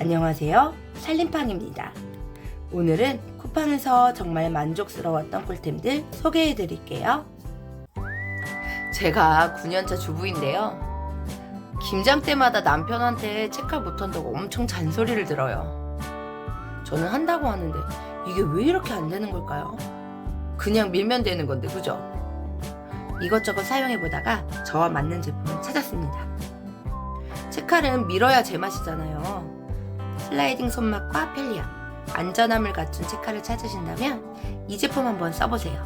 안녕하세요. 살림팡입니다. 오늘은 쿠팡에서 정말 만족스러웠던 꿀템들 소개해 드릴게요. 제가 9년차 주부인데요. 김장 때마다 남편한테 책할 못한다고 엄청 잔소리를 들어요. 저는 한다고 하는데 이게 왜 이렇게 안 되는 걸까요? 그냥 밀면 되는 건데, 그죠? 이것저것 사용해 보다가 저와 맞는 제품을 찾았습니다. 책칼은 밀어야 제맛이잖아요. 슬라이딩 손맛과 편리함, 안전함을 갖춘 책칼을 찾으신다면 이 제품 한번 써보세요.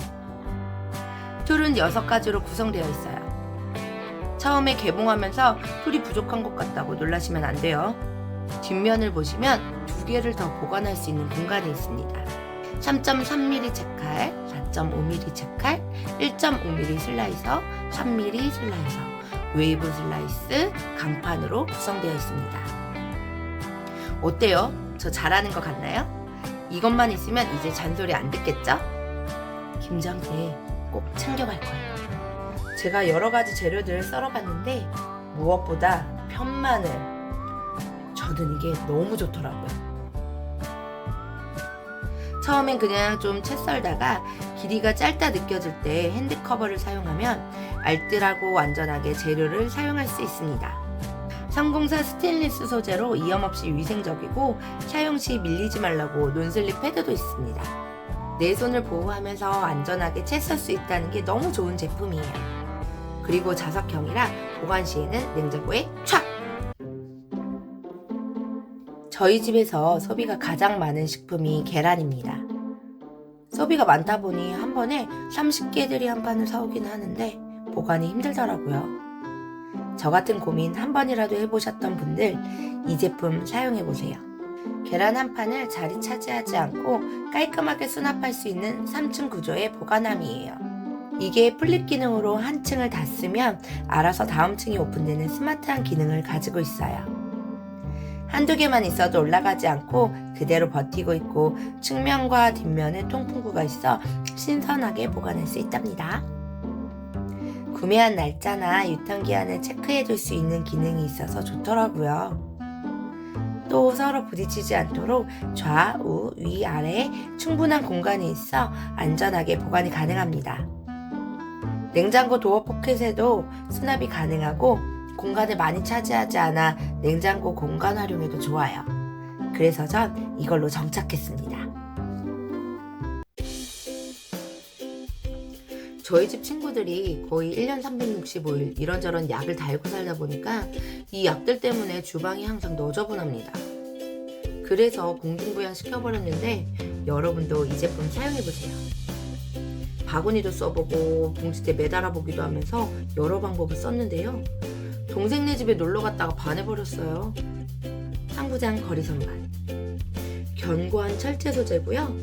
툴은 6가지로 구성되어 있어요. 처음에 개봉하면서 툴이 부족한 것 같다고 놀라시면 안 돼요. 뒷면을 보시면 두 개를 더 보관할 수 있는 공간이 있습니다. 3.3mm 책칼, 4.5mm 책칼, 1.5mm 슬라이서, 3mm 슬라이서, 웨이브 슬라이스, 강판으로 구성되어 있습니다. 어때요? 저 잘하는 것 같나요? 이것만 있으면 이제 잔소리 안 듣겠죠? 김장 때 꼭 챙겨갈 거예요. 제가 여러 가지 재료들을 썰어봤는데 무엇보다 편마늘. 저는 이게 너무 좋더라고요. 처음엔 그냥 좀 채 썰다가 길이가 짧다 느껴질 때 핸드 커버를 사용하면 알뜰하고 안전하게 재료를 사용할 수 있습니다. 304 스테인리스 소재로 이염 없이 위생적이고 사용 시 밀리지 말라고 논슬립 패드도 있습니다. 내 손을 보호하면서 안전하게 채썰수 있다는 게 너무 좋은 제품이에요. 그리고 자석형이라 보관 시에는 냉장고에 촥! 저희 집에서 소비가 가장 많은 식품이 계란입니다. 소비가 많다 보니 한 번에 30개들이 한 판을 사오긴 하는데 보관이 힘들더라고요. 저 같은 고민 한 번이라도 해보셨던 분들 이 제품 사용해보세요. 계란 한 판을 자리 차지하지 않고 깔끔하게 수납할 수 있는 3층 구조의 보관함이에요. 이게 플립 기능으로 한 층을 다 쓰면 알아서 다음 층이 오픈되는 스마트한 기능을 가지고 있어요. 한두 개만 있어도 올라가지 않고 그대로 버티고 있고 측면과 뒷면에 통풍구가 있어 신선하게 보관할 수 있답니다. 구매한 날짜나 유통기한을 체크해 줄 수 있는 기능이 있어서 좋더라고요. 또 서로 부딪히지 않도록 좌우, 위, 아래에 충분한 공간이 있어 안전하게 보관이 가능합니다. 냉장고 도어 포켓에도 수납이 가능하고 공간을 많이 차지하지 않아 냉장고 공간 활용에도 좋아요. 그래서 전 이걸로 정착했습니다. 저희 집 친구들이 거의 1년 365일 이런저런 약을 달고 살다 보니까 이 약들 때문에 주방이 항상 너저분합니다. 그래서 공중부양 시켜버렸는데 여러분도 이 제품 사용해보세요. 바구니도 써보고 봉지대 매달아보기도 하면서 여러 방법을 썼는데요. 동생네 집에 놀러 갔다가 반해버렸어요. 상부장 거리 선반. 견고한 철제 소재고요.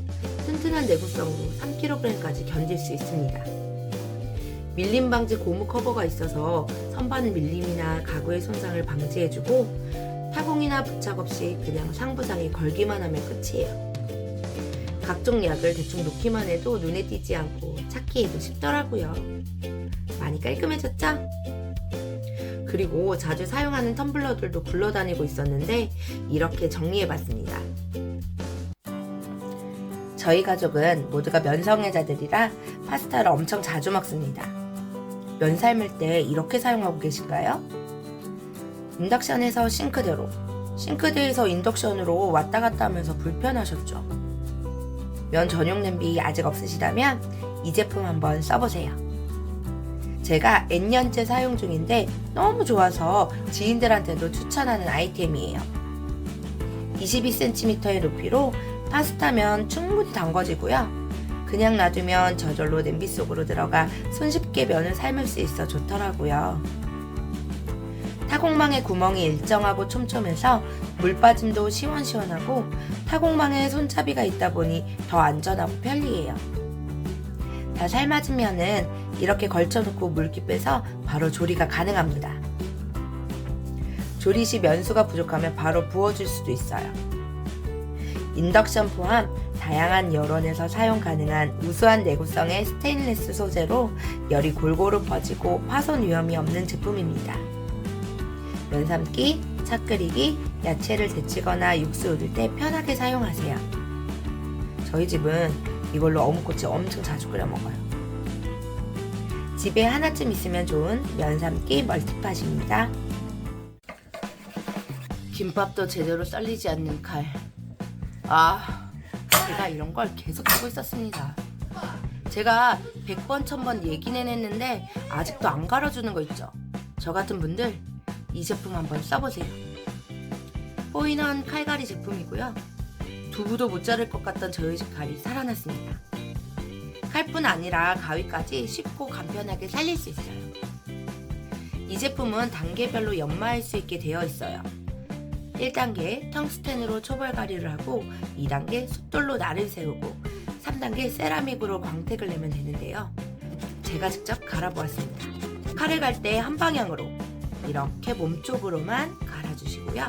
튼튼한 내구성으로 3kg까지 견딜 수 있습니다. 밀림 방지 고무 커버가 있어서 선반 밀림이나 가구의 손상을 방지해주고 타공이나 부착 없이 그냥 상부장에 걸기만 하면 끝이에요. 각종 약을 대충 놓기만 해도 눈에 띄지 않고 찾기에도 쉽더라고요. 많이 깔끔해졌죠? 그리고 자주 사용하는 텀블러들도 굴러다니고 있었는데 이렇게 정리해봤습니다. 저희 가족은 모두가 면성애자들이라 파스타를 엄청 자주 먹습니다. 면 삶을 때 이렇게 사용하고 계신가요? 인덕션에서 싱크대로, 싱크대에서 인덕션으로 왔다 갔다 하면서 불편하셨죠? 면 전용 냄비 아직 없으시다면 이 제품 한번 써보세요. 제가 N년째 사용 중인데 너무 좋아서 지인들한테도 추천하는 아이템이에요. 22cm의 높이로 파스타면 충분히 담궈지고요. 그냥 놔두면 저절로 냄비 속으로 들어가 손쉽게 면을 삶을 수 있어 좋더라고요. 타공망의 구멍이 일정하고 촘촘해서 물 빠짐도 시원시원하고 타공망에 손잡이가 있다 보니 더 안전하고 편리해요. 다 삶아진 면은 이렇게 걸쳐놓고 물기 빼서 바로 조리가 가능합니다. 조리 시 면수가 부족하면 바로 부어줄 수도 있어요. 인덕션 포함 다양한 여론에서 사용 가능한 우수한 내구성의 스테인리스 소재로 열이 골고루 퍼지고 파손 위험이 없는 제품입니다. 면 삶기, 차 끓이기, 야채를 데치거나 육수 우릴 때 편하게 사용하세요. 저희 집은 이걸로 어묵꼬치 엄청 자주 끓여 먹어요. 집에 하나쯤 있으면 좋은 면삼기 멀티팟입니다. 김밥도 제대로 썰리지 않는 칼. 아, 제가 이런 걸 계속 하고 있었습니다. 제가 100번, 1000번 얘기는 했는데 아직도 안 갈아주는 거 있죠? 저 같은 분들 이 제품 한번 써보세요. 포인원 칼갈이 제품이고요. 두부도 못 자를 것 같던 저희 집 칼이 살아났습니다. 칼뿐 아니라 가위까지 쉽고 간편하게 살릴 수 있어요. 이 제품은 단계별로 연마할 수 있게 되어 있어요. 1단계 텅스텐으로 초벌 가리를 하고 2단계 숫돌로 날을 세우고 3단계 세라믹으로 광택을 내면 되는데요. 제가 직접 갈아보았습니다. 칼을 갈 때 한 방향으로 이렇게 몸쪽으로만 갈아주시고요.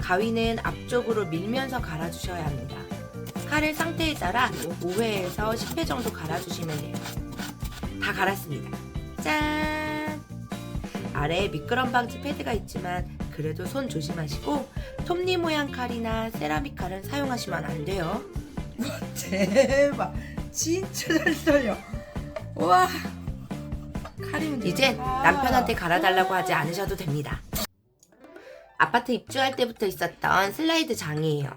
가위는 앞쪽으로 밀면서 갈아주셔야 합니다. 칼의 상태에 따라 5회에서 10회 정도 갈아주시면 돼요. 다 갈았습니다. 짠! 아래에 미끄럼 방지 패드가 있지만 그래도 손 조심하시고 톱니 모양 칼이나 세라믹 칼은 사용하시면 안 돼요. 대박 진짜 잘 썰려 와 칼이면 이젠 남편한테 갈아달라고 하지 않으셔도 됩니다. 아파트 입주할 때부터 있었던 슬라이드 장이에요.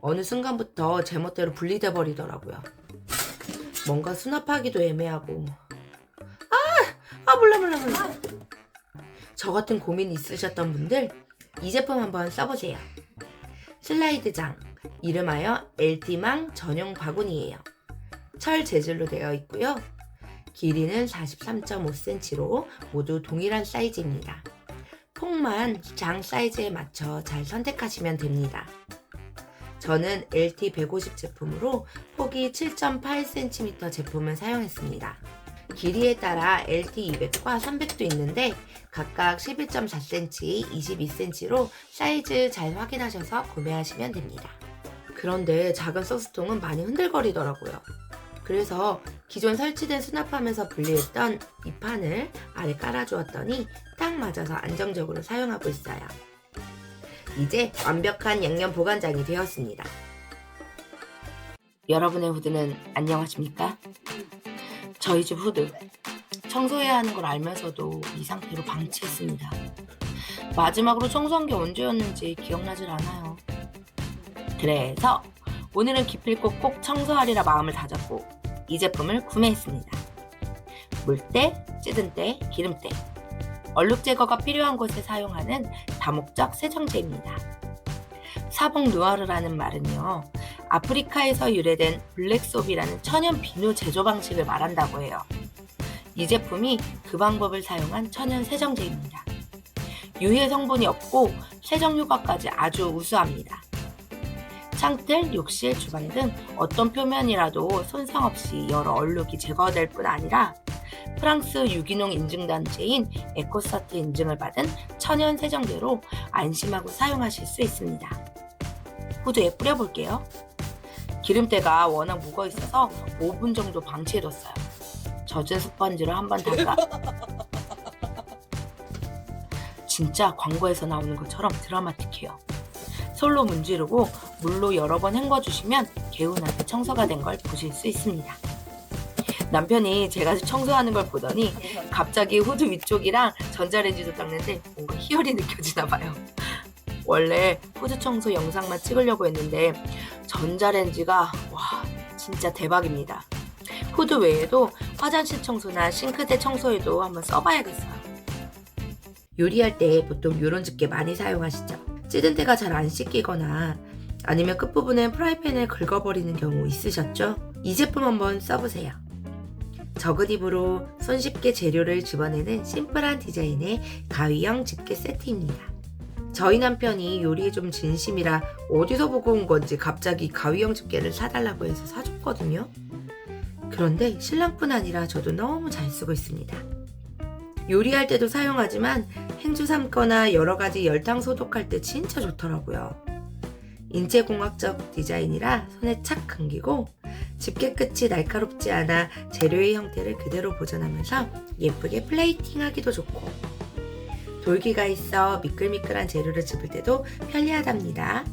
어느 순간부터 제멋대로 분리돼 버리더라고요. 뭔가 수납하기도 애매하고. 아, 아 몰라 몰라 몰라. 저 같은 고민 있으셨던 분들 이 제품 한번 써보세요. 슬라이드 장 이름하여 LT망 전용 바구니예요. 철 재질로 되어 있고요. 길이는 43.5cm로 모두 동일한 사이즈입니다. 폭만 장 사이즈에 맞춰 잘 선택하시면 됩니다. 저는 LT150 제품으로 폭이 7.8cm 제품을 사용했습니다. 길이에 따라 LT200과 300도 있는데 각각 11.4cm, 22cm로 사이즈 잘 확인하셔서 구매하시면 됩니다. 그런데 작은 소스통은 많이 흔들거리더라고요. 그래서 기존 설치된 수납함에서 분리했던 이 판을 아래 깔아주었더니 딱 맞아서 안정적으로 사용하고 있어요. 이제 완벽한 양념 보관장이 되었습니다. 여러분의 후드는 안녕하십니까? 저희 집 후드 청소해야 하는 걸 알면서도 이 상태로 방치했습니다. 마지막으로 청소한 게 언제였는지 기억나질 않아요. 그래서 오늘은 기필코 꼭 청소하리라 마음을 다잡고 이 제품을 구매했습니다. 물때, 찌든 때, 기름때, 얼룩 제거가 필요한 곳에 사용하는 다목적 세정제입니다. 사봉 누아르라는 말은요, 아프리카에서 유래된 블랙소비라는 천연 비누 제조 방식을 말한다고 해요. 이 제품이 그 방법을 사용한 천연 세정제입니다. 유해 성분이 없고 세정 효과까지 아주 우수합니다. 창틀, 욕실, 주방 등 어떤 표면이라도 손상 없이 여러 얼룩이 제거될 뿐 아니라 프랑스 유기농 인증 단체인 에코서트 인증을 받은 천연 세정제로 안심하고 사용하실 수 있습니다. 후드에 뿌려볼게요. 기름때가 워낙 묵어 있어서 5분 정도 방치해뒀어요. 젖은 스펀지로 한번 닦아. 진짜 광고에서 나오는 것처럼 드라마틱해요. 솔로 문지르고 물로 여러 번 헹궈주시면 개운하게 청소가 된 걸 보실 수 있습니다. 남편이 제가 청소하는 걸 보더니 갑자기 후드 위쪽이랑 전자레인지도 닦는데 뭔가 희열이 느껴지나 봐요. 원래 후드 청소 영상만 찍으려고 했는데 전자레인지가 와 진짜 대박입니다. 후드 외에도 화장실 청소나 싱크대 청소에도 한번 써봐야겠어요. 요리할 때 보통 이런 집게 많이 사용하시죠? 찌든 때가 잘 안 씻기거나 아니면 끝부분에 프라이팬을 긁어버리는 경우 있으셨죠? 이 제품 한번 써보세요. 적은 힘으로 손쉽게 재료를 집어내는 심플한 디자인의 가위형 집게 세트입니다. 저희 남편이 요리에 좀 진심이라 어디서 보고 온 건지 갑자기 가위형 집게를 사달라고 해서 사줬거든요. 그런데 신랑뿐 아니라 저도 너무 잘 쓰고 있습니다. 요리할 때도 사용하지만 행주 삶거나 여러 가지 열탕 소독할 때 진짜 좋더라고요. 인체공학적 디자인이라 손에 착 감기고 집게 끝이 날카롭지 않아 재료의 형태를 그대로 보존하면서 예쁘게 플레이팅 하기도 좋고 돌기가 있어 미끌미끌한 재료를 집을 때도 편리하답니다.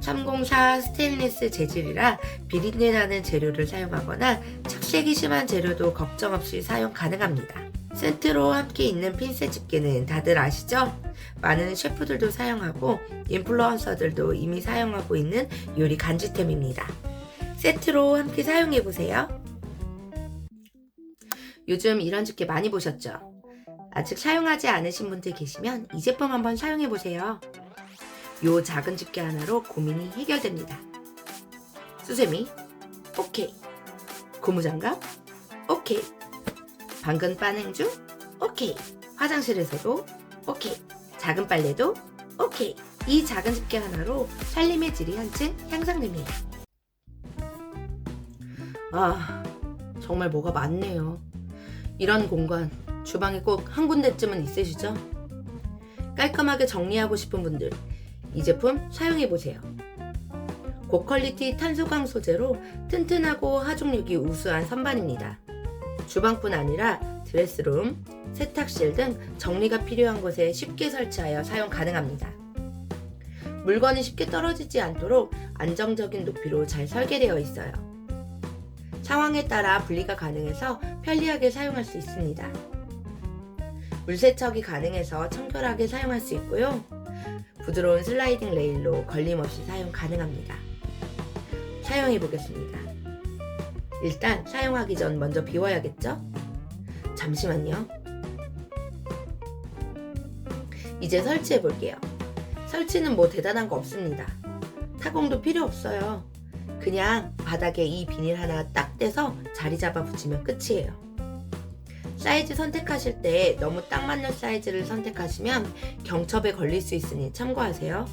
304 스테인리스 재질이라 비린내 나는 재료를 사용하거나 착색이 심한 재료도 걱정 없이 사용 가능합니다. 세트로 함께 있는 핀셋 집게는 다들 아시죠? 많은 셰프들도 사용하고 인플루언서들도 이미 사용하고 있는 요리 간지템입니다. 세트로 함께 사용해 보세요. 요즘 이런 집게 많이 보셨죠? 아직 사용하지 않으신 분들 계시면 이 제품 한번 사용해 보세요. 요 작은 집게 하나로 고민이 해결됩니다. 수세미, 오케이. 고무장갑, 오케이. 방금 빠냉주, 오케이. 화장실에서도, 오케이. 작은 빨래도, 오케이. 이 작은 집게 하나로 살림의 질이 한층 향상됩니다. 아, 정말 뭐가 많네요. 이런 공간, 주방에 꼭 한 군데쯤은 있으시죠? 깔끔하게 정리하고 싶은 분들, 이 제품 사용해보세요. 고퀄리티 탄소광 소재로 튼튼하고 하중력이 우수한 선반입니다. 주방뿐 아니라 드레스룸, 세탁실 등 정리가 필요한 곳에 쉽게 설치하여 사용 가능합니다. 물건이 쉽게 떨어지지 않도록 안정적인 높이로 잘 설계되어 있어요. 상황에 따라 분리가 가능해서 편리하게 사용할 수 있습니다. 물세척이 가능해서 청결하게 사용할 수 있고요. 부드러운 슬라이딩 레일로 걸림없이 사용 가능합니다. 사용해 보겠습니다. 일단 사용하기 전 먼저 비워야겠죠? 잠시만요. 이제 설치해 볼게요. 설치는 뭐 대단한 거 없습니다. 타공도 필요 없어요. 그냥 바닥에 이 비닐 하나 딱 떼서 자리 잡아 붙이면 끝이에요. 사이즈 선택하실 때 너무 딱 맞는 사이즈를 선택하시면 경첩에 걸릴 수 있으니 참고하세요.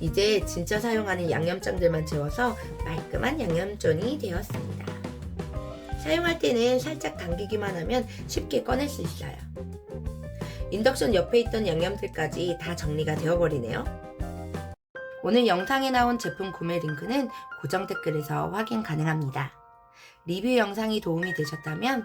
이제 진짜 사용하는 양념장들만 재워서 말끔한 양념존이 되었습니다. 사용할 때는 살짝 당기기만 하면 쉽게 꺼낼 수 있어요. 인덕션 옆에 있던 양념들까지 다 정리가 되어버리네요. 오늘 영상에 나온 제품 구매 링크는 고정 댓글에서 확인 가능합니다. 리뷰 영상이 도움이 되셨다면